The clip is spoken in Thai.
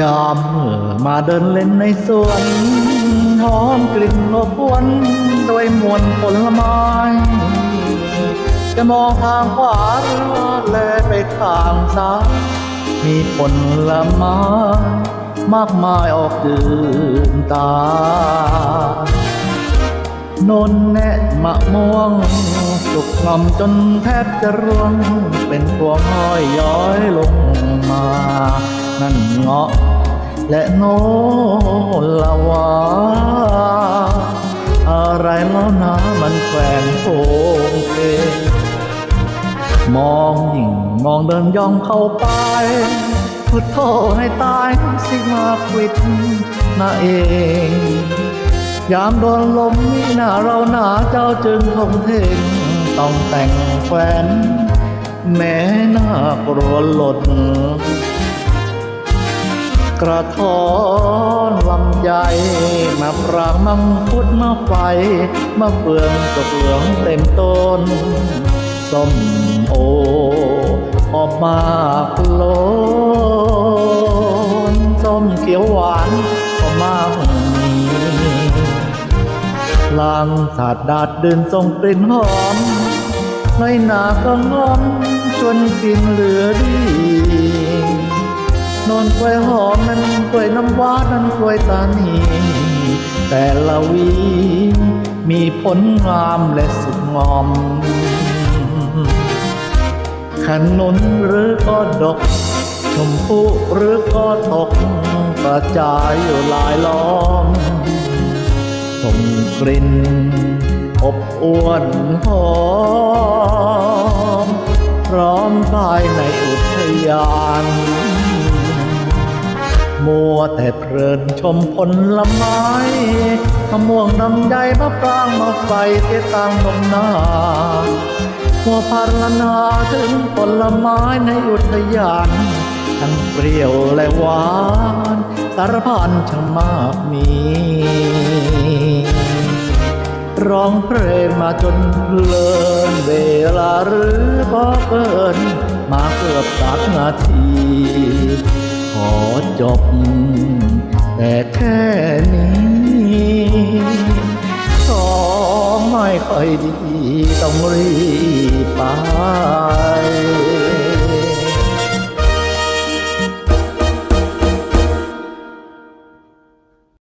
ยามเมื่อมาเดินเล่นในสวนหอมกลิ่นอบอวนด้วยมวลผลไม้ จะมองทางขวาหรือแลไปทางซ้ายมีผลไม้มากมายออกตื่นตานนแนะมะม่วง สุกงอมจนแทบจะร่วง เป็นพวงห้อยย้อยลงมา นั่นเงาะ และโนละวาอะไรแล้วนะมันแขวนโผเพมองยิ่งมองเดินย่องเข้าไปพุทโธให้ตายสิมาควิดนาเอง ยามโดนลมนี่หน้าเราหนาเจ้าจึงทงเทงต้องแต่งแฟน แม้หน้ากลัวหล่น กระท้อนลำใหญ่มาปรางมังคุดมาไฟมาเฟืองตกเหลืองเต็มต้นส้มโอออกมากล้นส้มเขียวหวานก็มากมีลางสาดดาดเดินทรงกลิ่นหอมในหนาก็งอมจนกินเหลือดี อนกล้วยหอมนั้นกล้วยน้ำว้านั้นกล้วยตานีแต่ละวีมีผลงามและสุดงอม ขนุนหรือก็ดก ชมพู่หรือก็ตกกระจายอยู่หลายล้อมส่งกลิ่นอบอวนหอม พร้อมภายในอุทยาน มัวแต่เพลินชมผลไม้มะม่วงลำไยมะปรางมะไฟเสียตังนมนามัวพารนาถึงผลไม้ในอุทยานทั้งเปรี้ยวและหวานสารพันช่างมากมีร้องเพลงมาจนเพลินเวลาหรือพอเกินมาเกือบสักนาที ขอจบ แต่แค่นี้ของไม่ค่อยดีต้องรีบไป